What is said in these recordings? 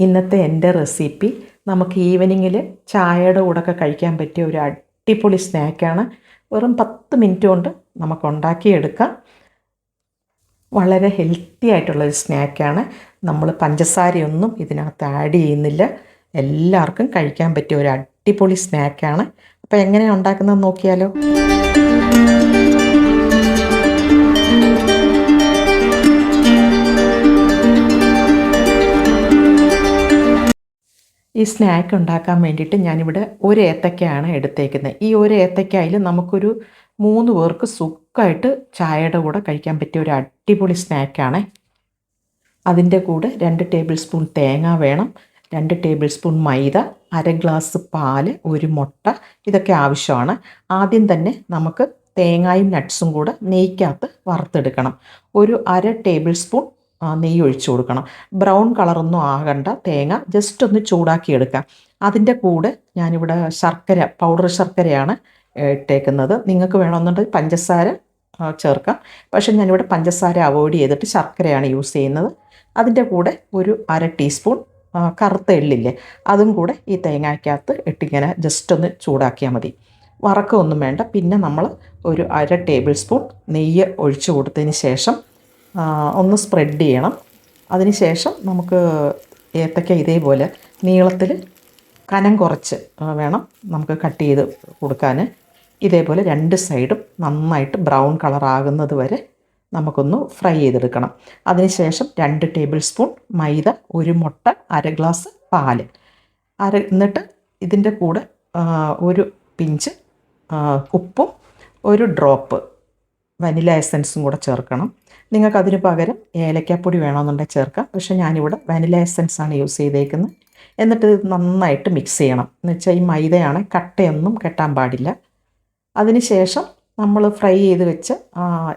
ഇന്നത്തെ എന്റെ റെസിപ്പി നമുക്ക് ഈവനിങ്ങിൽ ചായയുടെ കൂടെയൊക്കെ കഴിക്കാൻ പറ്റിയ ഒരു അടിപൊളി സ്നാക്കാണ് വെറും പത്ത് മിനിറ്റ് കൊണ്ട് നമുക്ക് ഉണ്ടാക്കിയെടുക്കാം. വളരെ ഹെൽത്തി ആയിട്ടുള്ളൊരു സ്നാക്കാണ് നമ്മൾ പഞ്ചസാരയൊന്നും ഇതിനകത്ത് ആഡ് ചെയ്യുന്നില്ല. എല്ലാവർക്കും കഴിക്കാൻ പറ്റിയ ഒരു അടിപൊളി സ്നാക്കാണ് അപ്പോൾ എങ്ങനെയാണ് ഉണ്ടാക്കുന്നത് നോക്കിയാലോ. ഈ സ്നാക്ക് ഉണ്ടാക്കാൻ വേണ്ടിയിട്ട് ഞാനിവിടെ ഒരു ഏത്തക്കയാണ് എടുത്തേക്കുന്നത്. ഈ ഒരു ഏത്തക്കായിൽ നമുക്കൊരു മൂന്ന് പേർക്ക് സുഖമായിട്ട് ചായയുടെ കൂടെ കഴിക്കാൻ പറ്റിയ ഒരു അടിപൊളി സ്നാക്കാണ് അതിന്റെ കൂടെ രണ്ട് ടേബിൾ സ്പൂൺ തേങ്ങ വേണം രണ്ട് ടേബിൾ സ്പൂൺ മൈദ അര ഗ്ലാസ് പാൽ ഒരു മുട്ട ഇതൊക്കെ ആവശ്യമാണ്. ആദ്യം തന്നെ നമുക്ക് തേങ്ങായും നട്ട്സും കൂടെ നെയ്ക്കകത്ത് വറുത്തെടുക്കണം. ഒരു അര ടേബിൾ സ്പൂൺ നെയ്യ് ഒഴിച്ചു കൊടുക്കണം. ബ്രൗൺ കളറൊന്നും ആകണ്ട തേങ്ങ ജസ്റ്റ് ഒന്ന് ചൂടാക്കി എടുക്കാം. അതിന്റെ കൂടെ ഞാനിവിടെ ശർക്കര പൗഡർ ശർക്കരയാണ് ഇട്ടേക്കുന്നത്. നിങ്ങൾക്ക് വേണമെന്നുണ്ടെങ്കിൽ പഞ്ചസാര ചേർക്കാം. പക്ഷേ ഞാനിവിടെ പഞ്ചസാര അവോയ്ഡ് ചെയ്തിട്ട് ശർക്കരയാണ് യൂസ് ചെയ്യുന്നത്. അതിന്റെ കൂടെ ഒരു അര ടീസ്പൂൺ കറുത്ത എള്ളില്ലേ അതും കൂടെ ഈ തേങ്ങയ്ക്കകത്ത് ഇട്ടിങ്ങനെ ജസ്റ്റ് ഒന്ന് ചൂടാക്കിയാൽ മതി. വറക്കൊന്നും വേണ്ട. പിന്നെ നമ്മൾ ഒരു അര ടേബിൾ സ്പൂൺ നെയ്യ് ഒഴിച്ചു കൊടുത്തതിന് ശേഷം ഒന്ന് സ്പ്രെഡ് ചെയ്യണം. അതിന് ശേഷം നമുക്ക് ഏത്തക്ക ഇതേപോലെ നീളത്തിൽ കനം കുറച്ച് വേണം നമുക്ക് കട്ട് ചെയ്ത് കൊടുക്കാൻ ഇതേപോലെ രണ്ട് സൈഡും നന്നായിട്ട് ബ്രൗൺ കളർ ആകുന്നത് വരെ നമുക്കൊന്ന് ഫ്രൈ ചെയ്തെടുക്കണം. അതിനുശേഷം രണ്ട് ടേബിൾ സ്പൂൺ മൈദ ഒരു മുട്ട അര ഗ്ലാസ് പാൽ അര എന്നിട്ട് ഇതിന്റെ കൂടെ ഒരു പിഞ്ച് ഉപ്പും ഒരു ഡ്രോപ്പ് വനില എസൻസും കൂടെ ചേർക്കണം. നിങ്ങൾക്ക് അതിന് പകരം ഏലക്കാപ്പൊടി വേണമെന്നുണ്ടെങ്കിൽ ചേർക്കാം. പക്ഷേ ഞാനിവിടെ വനില എസൻസ് ആണ് യൂസ് ചെയ്തേക്കുന്നത്. എന്നിട്ട് ഇത് നന്നായിട്ട് മിക്സ് ചെയ്യണം. എന്ന് വെച്ചാൽ ഈ മൈദയാണ് കട്ടയൊന്നും കെട്ടാൻ പാടില്ല. അതിന് ശേഷം നമ്മൾ ഫ്രൈ ചെയ്ത് വെച്ച്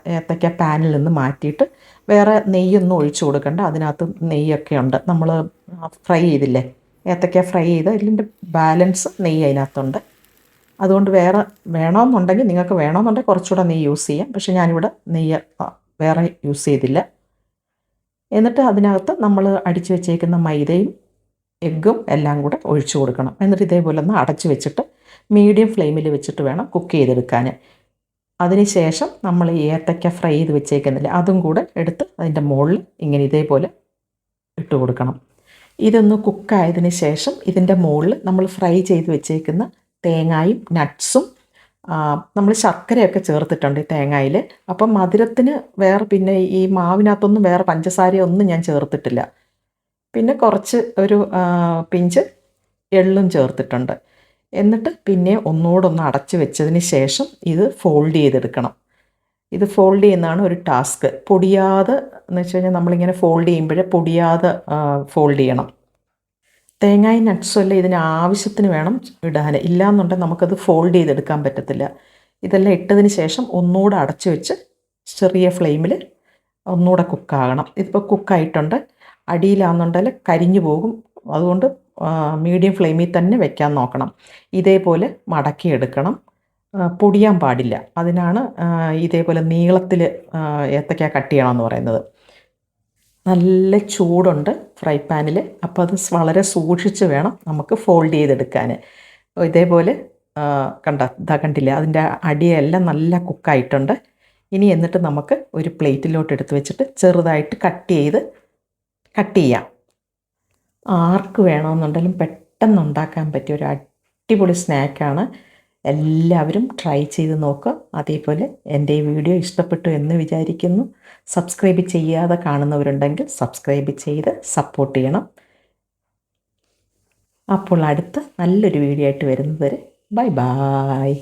ഏത്തക്ക പാനിൽ നിന്ന് മാറ്റിയിട്ട് വേറെ നെയ്യൊന്നും ഒഴിച്ചു കൊടുക്കണ്ട. അതിനകത്ത് നെയ്യൊക്കെ ഉണ്ട്. നമ്മൾ ഫ്രൈ ചെയ്തില്ലേ? ഏത്തക്ക ഫ്രൈ ചെയ്ത് ഇതിന്റെ ബാലൻസ് നെയ്യ് അതിനകത്തുണ്ട്. അതുകൊണ്ട് വേറെ വേണമെന്നുണ്ടെങ്കിൽ നിങ്ങൾക്ക് വേണമെന്നുണ്ടെങ്കിൽ കുറച്ചുകൂടെ നെയ്യ് യൂസ് ചെയ്യാം. പക്ഷേ ഞാനിവിടെ നെയ്യ് വേറെ യൂസ് ചെയ്തില്ല. എന്നിട്ട് അതിനകത്ത് നമ്മൾ അടിച്ചു വെച്ചേക്കുന്ന മൈദയും എഗ്ഗും എല്ലാം കൂടെ ഒഴിച്ചു കൊടുക്കണം. എന്നിട്ട് ഇതേപോലെ ഒന്ന് അടച്ചു വെച്ചിട്ട് മീഡിയം ഫ്ലെയിമിൽ വെച്ചിട്ട് വേണം കുക്ക് ചെയ്തെടുക്കാൻ അതിനുശേഷം നമ്മൾ ഏത്തക്ക ഫ്രൈ ചെയ്ത് വെച്ചേക്കുന്നില്ല അതും കൂടെ എടുത്ത് അതിന്റെ മുകളിൽ ഇങ്ങനെ ഇതേപോലെ ഇട്ട് കൊടുക്കണം. ഇതൊന്ന് കുക്കായതിന് ശേഷം ഇതിന്റെ മുകളിൽ നമ്മൾ ഫ്രൈ ചെയ്ത് വെച്ചേക്കുന്ന തേങ്ങായും നട്ട്സും നമ്മൾ ശർക്കരയൊക്കെ ചേർത്തിട്ടുണ്ട് ഈ തേങ്ങയിൽ അപ്പം മധുരത്തിന് വേറെ പിന്നെ ഈ മാവിനകത്തൊന്നും വേറെ പഞ്ചസാരയൊന്നും ഞാൻ ചേർത്തിട്ടില്ല. പിന്നെ കുറച്ച് ഒരു പിഞ്ച് എള്ളും ചേർത്തിട്ടുണ്ട്. എന്നിട്ട് പിന്നെ ഒന്നുകൂടൊന്ന് അടച്ച് വെച്ചതിന് ശേഷം ഇത് ഫോൾഡ് ചെയ്തെടുക്കണം. ഇത് ഫോൾഡ് ചെയ്യുന്നതാണ് ഒരു ടാസ്ക്. പൊടിയാതെ എന്ന് വെച്ച് കഴിഞ്ഞാൽ നമ്മളിങ്ങനെ ഫോൾഡ് ചെയ്യുമ്പോഴേ പൊടിയാതെ ഫോൾഡ് ചെയ്യണം. തേങ്ങായും നട്ട്സല്ല ഇതിന് ആവശ്യത്തിന് വേണം ഇടാൻ ഇല്ലാന്നുണ്ടെങ്കിൽ നമുക്കത് ഫോൾഡ് ചെയ്തെടുക്കാൻ പറ്റത്തില്ല. ഇതെല്ലാം ഇട്ടതിന് ശേഷം ഒന്നുകൂടെ അടച്ചു വെച്ച് ചെറിയ ഫ്ലെയിമിൽ ഒന്നുകൂടെ കുക്കാകണം ഇതിപ്പോൾ കുക്കായിട്ടുണ്ട് അടിയിലാണെന്നുണ്ടെങ്കിൽ കരിഞ്ഞു പോകും. അതുകൊണ്ട് മീഡിയം ഫ്ലെയിമിൽ തന്നെ വെക്കാൻ നോക്കണം. ഇതേപോലെ മടക്കിയെടുക്കണം പൊടിയാൻ പാടില്ല. അതിനാണ് ഇതേപോലെ നീളത്തിൽ ഏത്തക്ക കട്ട് ചെയ്യണമെന്ന് പറയുന്നത്. നല്ല ചൂടുണ്ട് ഫ്രൈ പാനിൽ. അപ്പോൾ അത് വളരെ സൂക്ഷിച്ച് വേണം നമുക്ക് ഫോൾഡ് ചെയ്തെടുക്കാൻ. ഇതേപോലെ കണ്ട ഇതാ കണ്ടില്ല അതിന്റെ അടിയെല്ലാം നല്ല കുക്കായിട്ടുണ്ട്. ഇനി എന്നിട്ട് നമുക്ക് ഒരു പ്ലേറ്റിലോട്ട് എടുത്ത് വെച്ചിട്ട് ചെറുതായിട്ട് കട്ട് ചെയ്ത് കട്ട് ചെയ്യാം. ആർക്ക് വേണമെന്നുണ്ടെങ്കിലും പെട്ടെന്ന് ഉണ്ടാക്കാൻ പറ്റിയ ഒരു അടിപൊളി സ്നാക്കാണ്. എല്ലാവരും ട്രൈ ചെയ്ത് നോക്കുക അതേപോലെ എന്റെ ഈ വീഡിയോ ഇഷ്ടപ്പെട്ടു എന്ന് വിചാരിക്കുന്നു. സബ്സ്ക്രൈബ് ചെയ്യാതെ കാണുന്നവരുണ്ടെങ്കിൽ സബ്സ്ക്രൈബ് ചെയ്ത് സപ്പോർട്ട് ചെയ്യണം. അപ്പോൾ അടുത്ത നല്ലൊരു വീഡിയോ ആയിട്ട് വരുന്നത് വരെ. Bye bye